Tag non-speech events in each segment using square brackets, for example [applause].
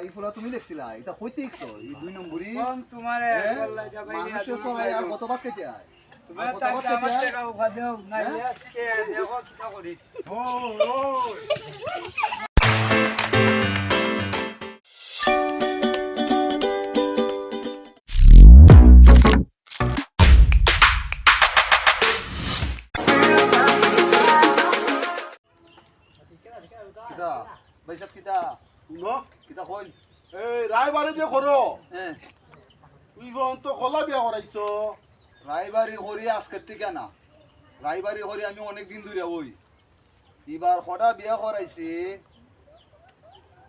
এই ফুলা তুমি দেখছিলা? এটা কইতে দেখছ এই দুই নম্বরই? কোন তোমারে সহায় আর কত খেতে হয় তুমি আর কত তাই ভাত আমার টাকা উঠা দেও না? আজকে দেখো কিটা করি। ও ও। [laughs] শুনো কিতা কইল? এই রায়বারে যে করো হ্যাঁ তুই তো কলা বিয়া করাইছ রায়বাড়ি করি আজকের থেকে না রায়বাড়ি করি আমি অনেক দিন ধরে ওই এবার কটা বিয়া করাইছি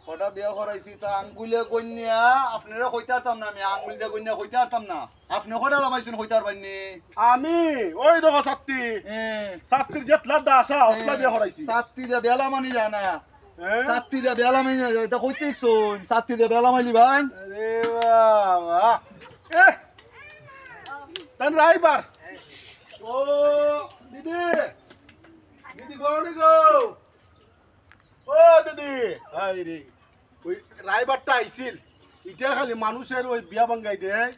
কটা বিয়া করাইছি তা আঙ্গুলে গন্যা আপনারা কইতে পারতাম না আমি আঙ্গুল দিয়ে গন্যা কইতে পারতাম না আপনি কটা লামাইছেন কইতে পারবেননি আমি ওই দেখো ছাত্রী হ্যাঁ ছাত্রীর জেতলা দা আসা অতলা বিয়া করাইছি সাতটি দিয়ে বেলা মানি যায় না। হ্যাঁ? সাতটি দিয়ে বেলা যায় এটা কইতে দেখছুন? সাতটি দিয়ে বেলা মাইলি ভাই। আরে বাবা। তান রাইবার ও দিদি। দিদি গৌরী গো। ও দিদি। হাই রে। ওই রাইবারটা আইছিল। ইটা খালি মানুষের ওই বিয়া ভাঙ্গাই দেয়।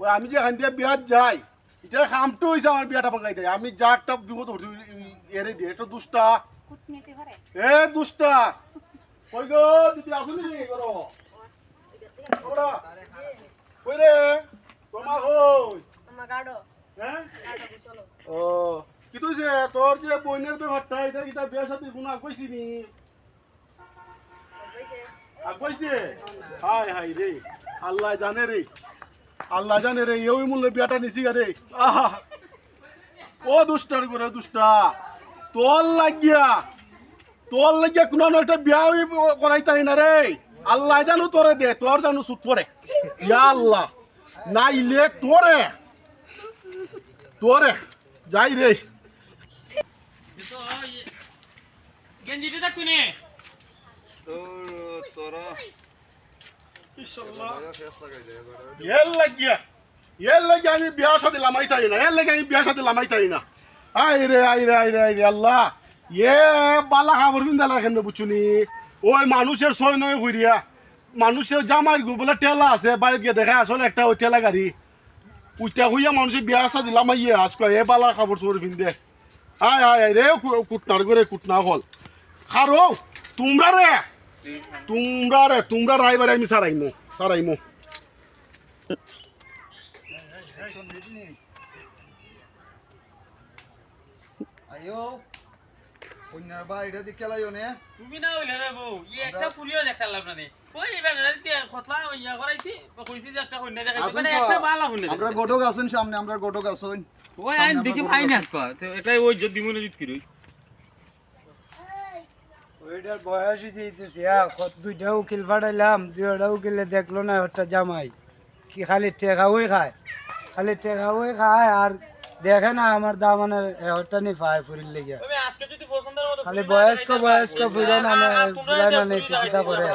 ওই আমি যে দিয়ে বিয়াত যাই এটার কামটো হয়েছে আমার বিয়াটা ভাঙ্গাই দেয়। আমি যা একটা বিপদ এরে দিয়ে। এটা দুষ্টা। এ দুষ্টা! কই গো দিদি আসুনি নি করো ওরা কই রে? তোমা কই? আমার গাড়ো। হ্যাঁ? ও কি তুইছে তোর যে বইনের ব্যাপারটা এটা কিটা বিয়া সাথে গুণা কইছি নি? কইছে হাই হাই রে আল্লাহ জানে রে। আল্লাহ জানে রে এই মূল্য বিয়াটা নিছি রে। আহা। ও দুষ্টার করে দুষ্টা। তোর লাগিয়া তোর লাগিয়া কোনো একটা বিয়া করাইতাই না রে আল্লাহ জানো তোরে দে তোর জানো সুত পড়ে ইয়া আল্লাহ না ইলে তোরে তোরে যাই রে গেঞ্জিটি দেখ তুই তোরা এর লাগিয়া এর লাগিয়া আমি বিয়া সাথে লামাইতাই না এর লাগে আমি বিয়া সাথে লামাইতাই না আই রে আই রে আই রে রে আল্লাহ। এ বালা খাবার বিন্দা লাগেন বুঝুনি? ওই মানুষের সই নয় হইরিয়া মানুষের জামাই গো বলে টেলা আছে, বাড়িতে গিয়ে দেখা আসলে একটা ওই টেলা গাড়ি। উইটা হইয়া মানুষের বিয়া সাথে লামাইয়ে আজকে এ বালা খাবার চোর ফিন্দে আয় আয় আয় রে কুটনার করে কুটনা হল। খারো, তোমরা রে তোমরা রে, তোমরা রাইবারে আমি সারাইমো সারাইমো। আইও কন্যার বা এটা দিয়ে খেলাইও নে। তুমি না হইলে রে বউ ই একটা পুলিও দেখালাম না নে ওই এবার তিয়া খতলা ইয়া করাইছি কইছি যে একটা কন্যা দেখাইছি। আসুন মানে। একটা বালা কন্যা আমরা গটক আসুন সামনে আমরা গটক আসুন। ওই আইন দেখি পাই না পা তো এটাই ওই যদি মনে জিত করি ওইটার বয়সই দিতেছি হ্যাঁ কত দুইটা উকিল ফাটাইলাম দুইটা উকিলে দেখল না ওটা জামাই। কি খালি টেকাওই খায়। খালি টেকাওই খায় আর দেখে না আমার দামানের ওটা নি পায় ফুরির লেগে। তবে আজকে যদি পছন্দের মতো খালি বয়স্ক বয়স্ক না আর- আর তোমরা ফুলে এটা না নেই করে না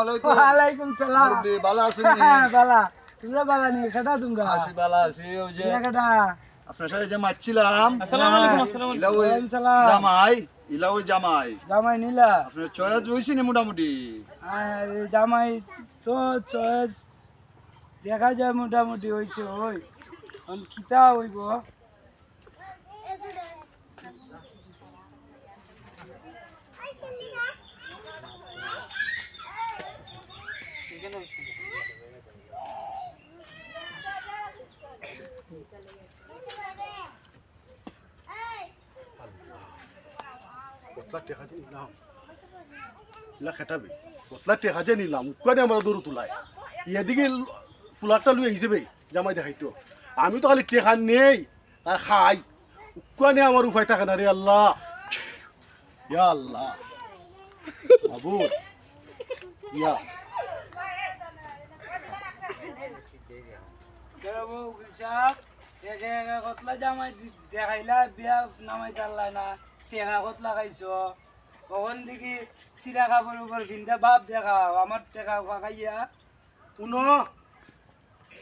আলাইকুম ওয়ালাইকুম সালাম। মুরব্বি ভালো আছেন নি? হ্যাঁ বালা। তোমরা বালা নি? খেটা তোমরা? আছি ভালো আছি ওই যে খেটা আপনার সাথে যে মারছিলাম। আসসালামু আলাইকুম আসসালামু সালাম। জামাই ইলা ওই জামাই। জামাই নিলা। আপনার চয়েস হয়েছে নি মোটামুটি? জামাই তো চয়েস দেখা যায় মোটামুটি হয়েছে ওই। এখন কিতা হইব। টেকা নিলাম। খেটাবে। কতলা টেকা যে নিলাম উকানে আমার দৌড় তুলায় এদিকে ফুলাকটা লুই আহিছে বে জামাই দেখাইতো। আমি তো খালি টেকা নেই আর খাই। উকানে আমার উপায় থাকে না রে আল্লাহ। ইয়া আল্লাহ। বাবু। ইয়া। কতলা জামাই দেখাইলা বিয়া নামাই তারলা না। টেকা কতলা খাইছো? কখন দেখি চিরা কাপড় উপর ভিন্দা বাপ দেখাও আমার টেকা খাইয়া। শুনো